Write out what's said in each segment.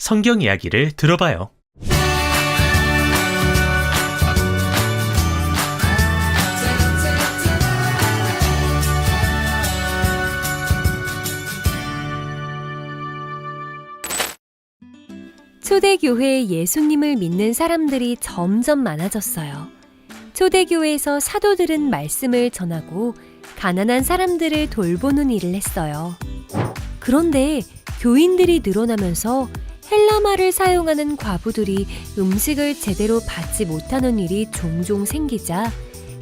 성경 이야기를 들어봐요. 초대교회에 예수님을 믿는 사람들이 점점 많아졌어요. 초대교회에서 사도들은 말씀을 전하고 가난한 사람들을 돌보는 일을 했어요. 그런데 교인들이 늘어나면서 헬라말을 사용하는 과부들이 음식을 제대로 받지 못하는 일이 종종 생기자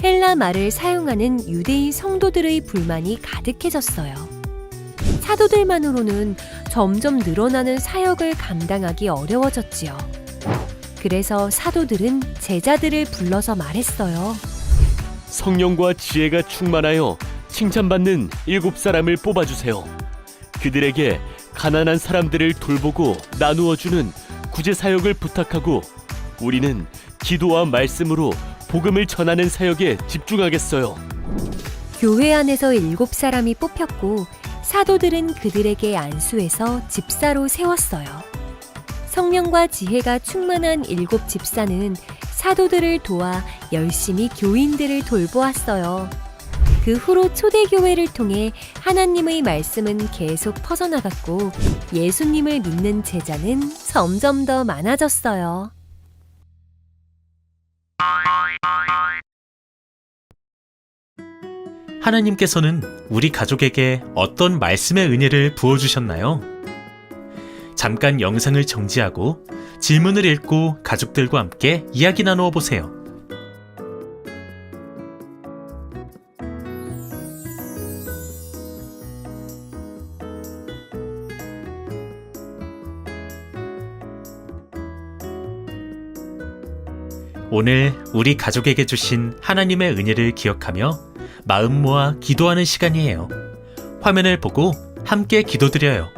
헬라말을 사용하는 유대인 성도들의 불만이 가득해졌어요. 사도들만으로는 점점 늘어나는 사역을 감당하기 어려워졌지요. 그래서 사도들은 제자들을 불러서 말했어요. 성령과 지혜가 충만하여 칭찬받는 일곱 사람을 뽑아주세요. 그들에게 가난한 사람들을 돌보고 나누어 주는 구제 사역을 부탁하고 우리는 기도와 말씀으로 복음을 전하는 사역에 집중하겠어요. 교회 안에서 일곱 사람이 뽑혔고 사도들은 그들에게 안수해서 집사로 세웠어요. 성령과 지혜가 충만한 일곱 집사는 사도들을 도와 열심히 교인들을 돌보았어요. 그 후로 초대교회를 통해 하나님의 말씀은 계속 퍼져나갔고 예수님을 믿는 제자는 점점 더 많아졌어요. 하나님께서는 우리 가족에게 어떤 말씀의 은혜를 부어주셨나요? 잠깐 영상을 정지하고 질문을 읽고 가족들과 함께 이야기 나누어 보세요. 오늘 우리 가족에게 주신 하나님의 은혜를 기억하며 마음 모아 기도하는 시간이에요. 화면을 보고 함께 기도드려요.